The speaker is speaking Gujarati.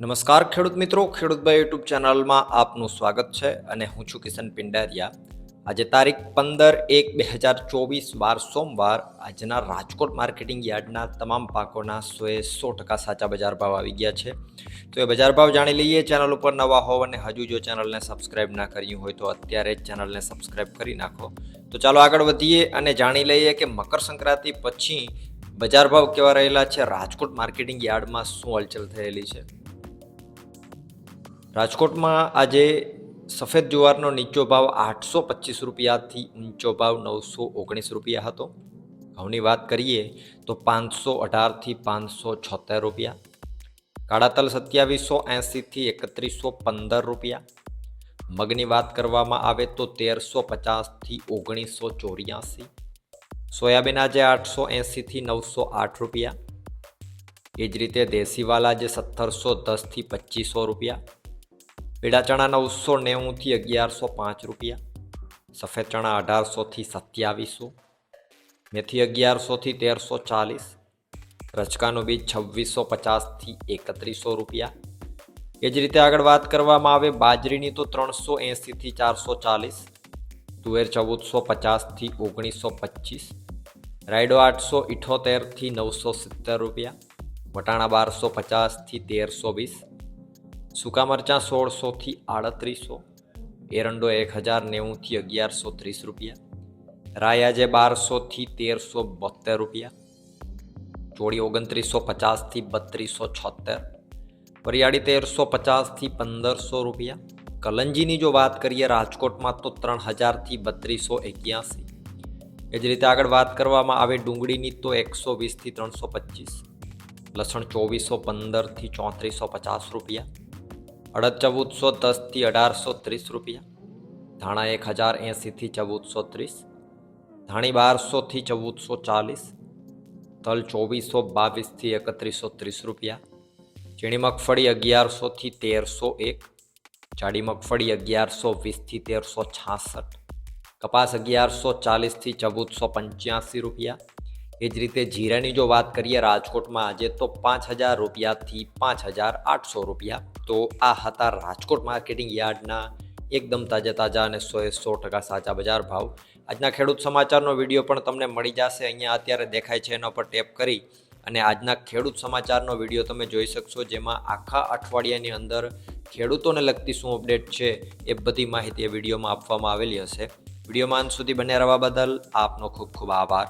નમસ્કાર ખેડૂત મિત્રો ખેડૂતભાઈ યુટ્યુબ ચેનલમાં આપનું સ્વાગત છે અને હું છું કિશન પિંડારિયા. આજે તારીખ પંદર એક બે હજાર ચોવીસ વાર સોમવાર, આજના રાજકોટ માર્કેટિંગ યાર્ડના તમામ પાકોના સોએ સો ટકા સાચા બજાર ભાવ આવી ગયા છે. તો એ બજાર ભાવ જાણી લઈએ, ચેનલ ઉપર નવા હોવ અને હજુ જો ચેનલને સબસ્ક્રાઇબ ના કર્યું હોય તો અત્યારે જ ચેનલને સબસ્ક્રાઇબ કરી નાખો. તો ચાલો આગળ વધીએ અને જાણી લઈએ કે મકર સંક્રાંતિ પછી બજાર ભાવ કેવા રહેલા છે, રાજકોટ માર્કેટિંગ યાર્ડમાં શું હલચલ થયેલી છે. રાજકોટમાં આજે સફેદ જુવારનો નીચો ભાવ આઠસો પચીસ રૂપિયાથી ઊંચો ભાવ નવસો ઓગણીસ રૂપિયા હતો. ઘઉંની વાત કરીએ તો પાંચસો અઢારથી પાંચસો છોતેર રૂપિયા. કાળા તલ સત્યાવીસો એંસીથી એકત્રીસો પંદર રૂપિયા. મગની વાત કરવામાં આવે તો તેરસો પચાસથી ઓગણીસો ચોર્યાસી. સોયાબીન આજે આઠસો એંસીથી નવસો આઠ રૂપિયા. એ જ રીતે દેશીવાલા જે સત્તરસો દસથી પચીસો રૂપિયા. પીળા ચણા નવસો નેવુંથી અગિયારસો પાંચ રૂપિયા. સફેદ ચણા અઢારસોથી સત્યાવીસો. મેથી અગિયારસોથી તેરસો ચાલીસ. રચકાનું બીજ છવ્વીસો પચાસથી એકત્રીસો રૂપિયા. એ જ રીતે આગળ વાત કરવામાં આવે બાજરીની તો ત્રણસો એંસીથી ચારસો ચાલીસ. તુવેર ચૌદસો પચાસથી ઓગણીસો પચીસ. રાયડો આઠસો ઇઠોતેરથી નવસો સિત્તેર રૂપિયા. વટાણા બારસો પચાસથી તેરસો વીસ. સૂકા મરચાં સોળસોથી આડત્રીસો, એરંડો એક હજાર નેવુંથી અગિયારસો ત્રીસ રૂપિયા રાયાજે બારસોથી તેરસો બોતેર રૂપિયા, ચોળી ઓગણત્રીસો પચાસથી બત્રીસો છોતેર વરિયાળી તેરસો પચાસથી પંદરસો રૂપિયા, કલંજીની જો વાત કરીએ રાજકોટમાં તો ત્રણ હજારથી બત્રીસો એક્યાસી. એ જ રીતે આગળ વાત કરવામાં આવે ડુંગળીની તો એકસો વીસથી ત્રણસો પચીસ, લસણ ચોવીસો પંદરથી ચોત્રીસો પચાસ રૂપિયા અડદ ચૌદસો દસથી અઢારસો ત્રીસ રૂપિયા ધાણા એક હજાર એંસીથી ચૌદસો ત્રીસ ધાણી બારસોથી ચૌદસો ચાલીસ તલ ચોવીસો બાવીસથી એકત્રીસો ત્રીસ રૂપિયા ઝીણી મગફળી અગિયારસોથી તેરસો એક જાડી મગફળી અગિયારસો વીસથી તેરસો છાસઠ કપાસ અગિયારસો ચાલીસથી ચૌદસો પંચ્યાસી રૂપિયા એ જ રીતે જીરાની જો વાત કરીએ રાજકોટમાં આજે તો પાંચ હજાર રૂપિયાથી પાંચ હજાર આઠસો રૂપિયા. તો આ હતા રાજકોટ માર્કેટિંગ યાર્ડના એકદમ તાજા તાજા અને સોએ સો ટકા સાચા બજાર ભાવ. આજના ખેડૂત સમાચારનો વીડિયો પણ તમને મળી જશે. અહીંયા અત્યારે દેખાય છે એના પર ટેપ કરી. અને આજના ખેડૂત સમાચારનો વીડિયો તમે જોઈ શકશો, જેમાં આખા અઠવાડિયાની અંદર ખેડૂતોને લગતી શું અપડેટ છે એ બધી માહિતી એ વિડીયોમાં આપવામાં આવેલી હશે. વિડીયોમાં અંત સુધી બન્યા રહેવા બદલ આપનો ખૂબ ખૂબ આભાર.